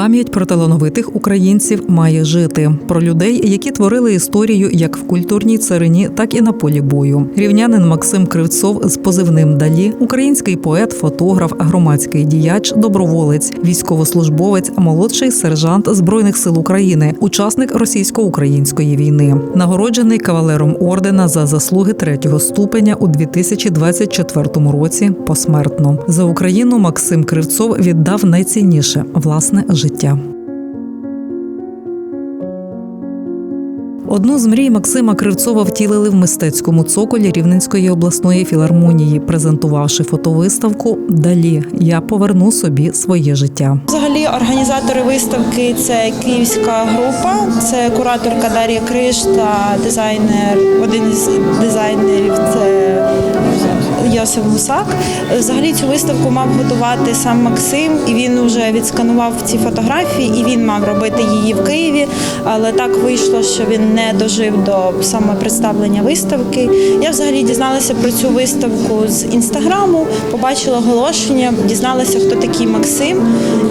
Пам'ять про талановитих українців має жити про людей, які творили історію як в культурній царині, так і на полі бою. Рівнянин Максим Кривцов з позивним Далі, український поет, фотограф, громадський діяч, доброволець, військовослужбовець, молодший сержант збройних сил України, учасник російсько-української війни, нагороджений кавалером ордена за заслуги третього ступеня у 2024 році. Посмертно за Україну Максим Кривцов віддав найцінніше власне життя. Одну з мрій Максима Кривцова втілили в мистецькому цоколі Рівненської обласної філармонії, презентувавши фотовиставку Далі я поверну собі своє життя. Взагалі, організатори виставки це київська група, це кураторка Дар'я Криш та дизайнер, один із дизайнерів це Йосиф Гусак. Взагалі цю виставку мав готувати сам Максим, і він вже відсканував ці фотографії, і він мав робити її в Києві. Але так вийшло, що він не дожив до саме представлення виставки. Я взагалі дізналася про цю виставку з інстаграму, побачила оголошення, дізналася, хто такий Максим.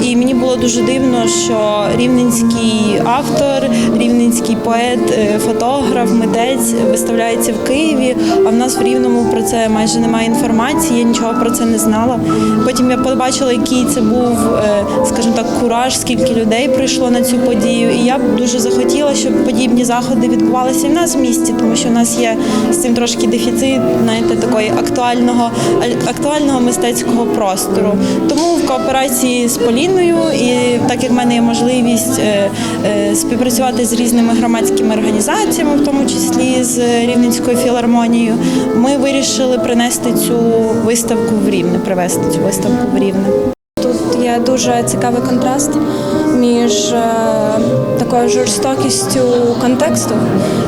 І мені було дуже дивно, що рівненський автор, рівненський поет, е, фотограф, митець виставляється в Києві. А в нас в Рівному про це майже немає інформації. Я нічого про це не знала. Потім я побачила, який це був, е, скажімо так, кураж, скільки людей прийшло на цю подію. І я б дуже захотіла, щоб подібні заходи відбувалися і в нас в місті, тому що в нас є з цим трошки дефіцит, знаєте, такої актуального актуального мистецького простору. Тому в кооперації з Поліною, і так як в мене є можливість е, співпрацювати з різними громадськими організаціями, в тому числі з Рівненською філармонією, ми вирішили принести цю виставку в Рівне, привезти цю виставку в Рівне. Тут є дуже цікавий контраст між е, такою жорстокістю контексту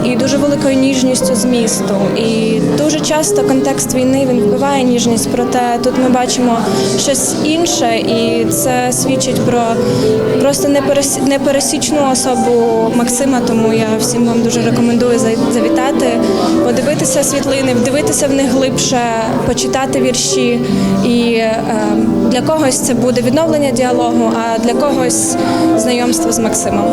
і дуже великою ніжністю змісту. І дуже часто контекст війни він вбиває ніжність, проте тут ми бачимо щось інше, і це свідчить про просто неперес- непересічну особу Максима. Тому я всім вам дуже рекомендую завітати, подивитися світлини, вдивитися в них глибше, почитати вірші. І е, для когось це буде відновлення діалогу, а для когось знайомство з Максимом.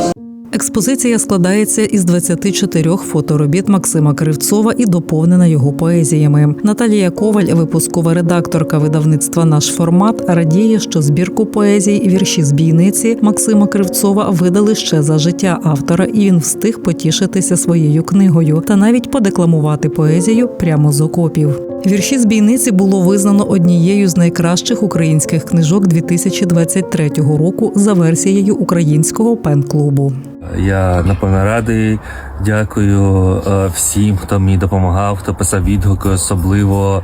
Експозиція складається із 24 фоторобіт Максима Кривцова і доповнена його поезіями. Наталія Коваль, випускова редакторка видавництва Наш формат, радіє, що збірку поезій вірші з бійниці Максима Кривцова видали ще за життя автора, і він встиг потішитися своєю книгою та навіть подекламувати поезію прямо з окопів. Вірші з бійниці було визнано однією з найкращих українських книжок 2023 року за версією українського пен-клубу. Я напевно радий. Дякую е, всім, хто мені допомагав, хто писав відгуки, особливо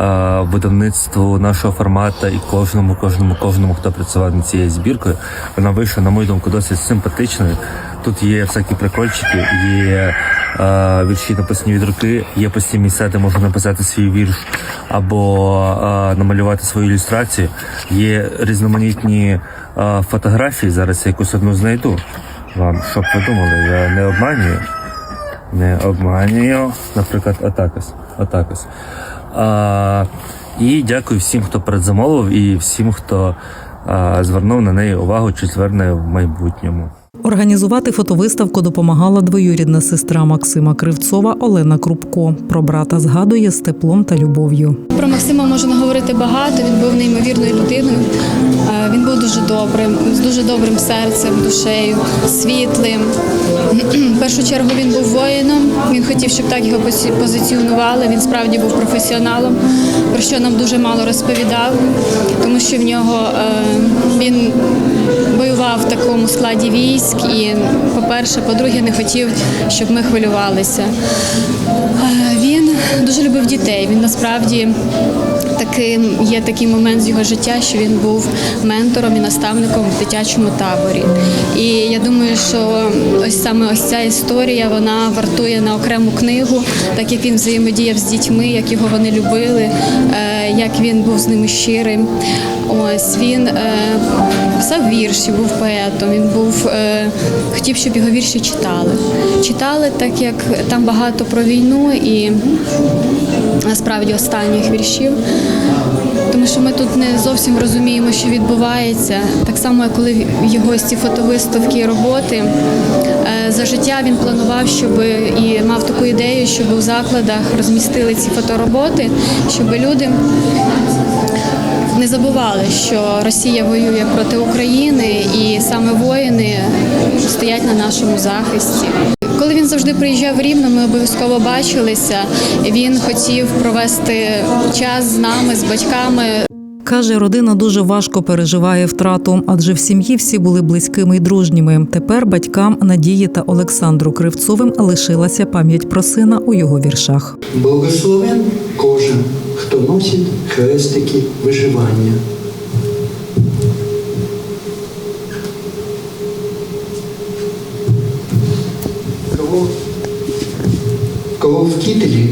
е, видавництву нашого формату і кожному, кожному, кожному, хто працював над цією збіркою. Вона вийшла, на мою думку, досить симпатичною. Тут є всякі прикольчики, є вірші написані від руки, є постійні де можна написати свій вірш або е, намалювати свою ілюстрацію. Є різноманітні е, фотографії. Зараз я якусь одну знайду вам, щоб ви думали, я не обманюю. Не обманюю. Наприклад, отакось. Отакось. А, і дякую всім, хто передзамовив, і всім, хто а, звернув на неї увагу чи зверне в майбутньому. Організувати фотовиставку допомагала двоюрідна сестра Максима Кривцова Олена Крупко. Про брата згадує з теплом та любов'ю. Про Максима можна говорити багато. Він був неймовірною людиною. Е, Він був дуже добрим, з дуже добрим серцем, душею, світлим. В першу чергу він був воїном. Він хотів, щоб так його позиціонували. Він справді був професіоналом, про що нам дуже мало розповідав, тому що в нього е, він воював в такому складі військ і, по-перше, по-друге, не хотів, щоб ми хвилювалися. Е, Він дуже любив дітей. Він насправді таким є такий момент з його життя, що він був ментором і наставником в дитячому таборі. І я думаю, що ось саме ось ця історія вона вартує на окрему книгу, так як він взаємодіяв з дітьми, як його вони любили, е, як він був з ними щирим. Ось він е, писав вірші, був поетом. Він був хотів, щоб його вірші читали. Читали, так як там багато про війну і насправді останніх віршів. Тому що ми тут не зовсім розуміємо, що відбувається. Так само, як коли його ці фотовиставки і роботи. Е, За життя він планував, щоб і мав таку ідею, щоб у закладах розмістили ці фотороботи, щоб люди не забували, що Росія воює проти України, і саме воїни стоять на нашому захисті. Коли він завжди приїжджав в Рівно, ми обов'язково бачилися. Він хотів провести час з нами, з батьками. Каже, родина дуже важко переживає втрату, адже в сім'ї всі були близькими й дружніми. Тепер батькам Надії та Олександру Кривцовим лишилася пам'ять про сина у його віршах. Благословен кожен, хто носить хрестики виживання. Кого, кого в кітелі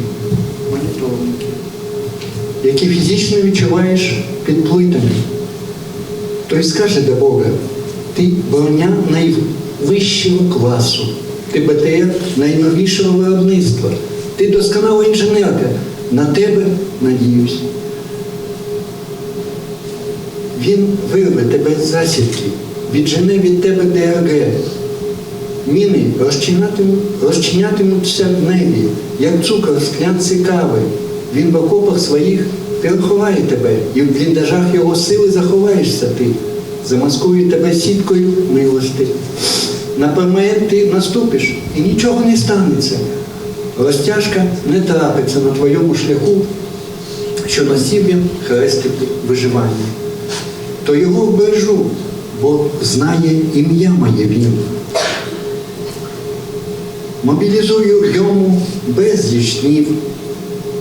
які фізично відчуваєш під плитами. Той скаже до Бога, ти броня найвищого класу, ти БТР найновішого виробництва, ти досконала інженерка, на тебе надіюсь. Він вирве тебе з засідки, віджене від тебе ДРГ. Міни розчинятимуть, розчинятимуться в небі, як цукор в склянці кави. Він в окопах своїх переховає тебе, і в бліндажах його сили заховаєшся ти. Замаскує тебе сіткою милости. На пермаєт ти наступиш, і нічого не станеться. Розтяжка не трапиться на твоєму шляху, що носив він хрестики виживання. То його вбережу, бо знає ім'я моє він. Мобілізую йому безліч днів,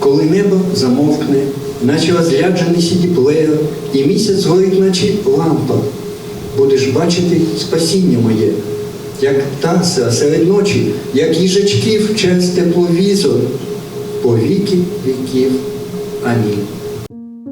коли небо замовкне, наче озряджений сіді-плеєр, і місяць згорить, наче лампа. Будеш бачити спасіння моє, як таса серед ночі, як їжачків через тепловізор, по віки віків. Амінь.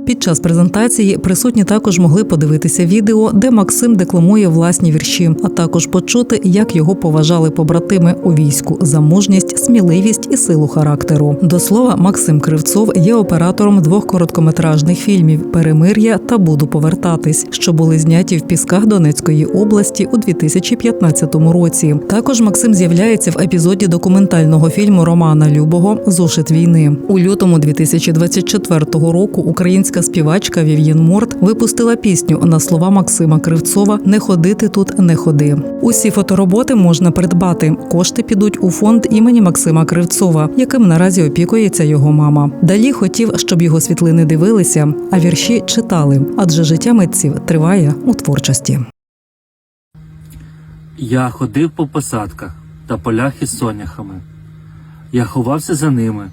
Під час презентації присутні також могли подивитися відео, де Максим декламує власні вірші, а також почути, як його поважали побратими у війську за мужність, сміливість і силу характеру. До слова, Максим Кривцов є оператором двох короткометражних фільмів Перемир'я та Буду повертатись, що були зняті в Пісках Донецької області у 2015 році. Також Максим з'являється в епізоді документального фільму Романа Любого Зошит війни у лютому 2024 року. Українська співачка Вів'єн Морт випустила пісню на слова Максима Кривцова Не ходити тут, не ходи. Усі фотороботи можна придбати. Кошти підуть у фонд імені Максима Кривцова, яким наразі опікується його мама. Далі хотів, щоб його світлини дивилися, а вірші читали, адже життя митців триває у творчості. Я ходив по посадках та полях із соняхами. Я ховався за ними,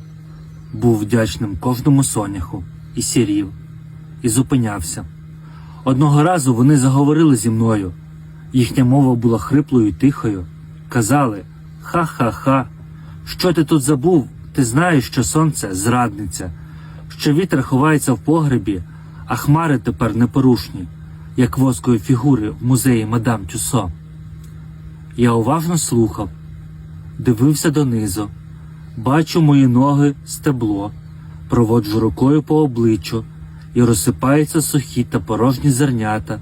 був вдячним кожному соняху, і сірів, і зупинявся. Одного разу вони заговорили зі мною. Їхня мова була хриплою і тихою. Казали ха-ха-ха, що ти тут забув? Ти знаєш, що сонце зрадниця, що вітер ховається в погребі, а хмари тепер непорушні, як воскові фігури в музеї мадам Тюсо. Я уважно слухав, дивився донизу, бачу мої ноги стебло, проводжу рукою по обличчю і розсипаються сухі та порожні зернята.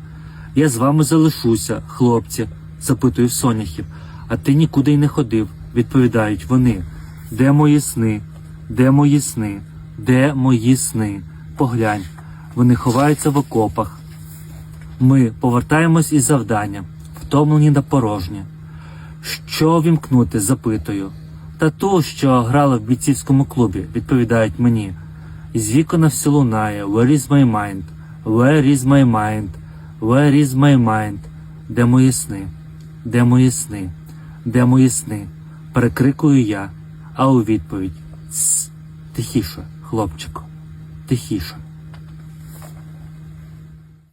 Я з вами залишуся, хлопці, запитую соняхів, а ти нікуди й не ходив, відповідають вони. Де мої сни? Де мої сни? Де мої сни? Поглянь, вони ховаються в окопах. Ми повертаємось із завдання, втомлені на порожнє. Що вімкнути? запитую. Та ту, що грала в бійцівському клубі, відповідають мені. Із вікона все лунає Where is my mind? Where is my mind? Where is my mind? Де мої сни? Де мої сни? Де мої сни? Перекрикую я, а у відповідь Тс, тихіше, хлопчику, тихіше.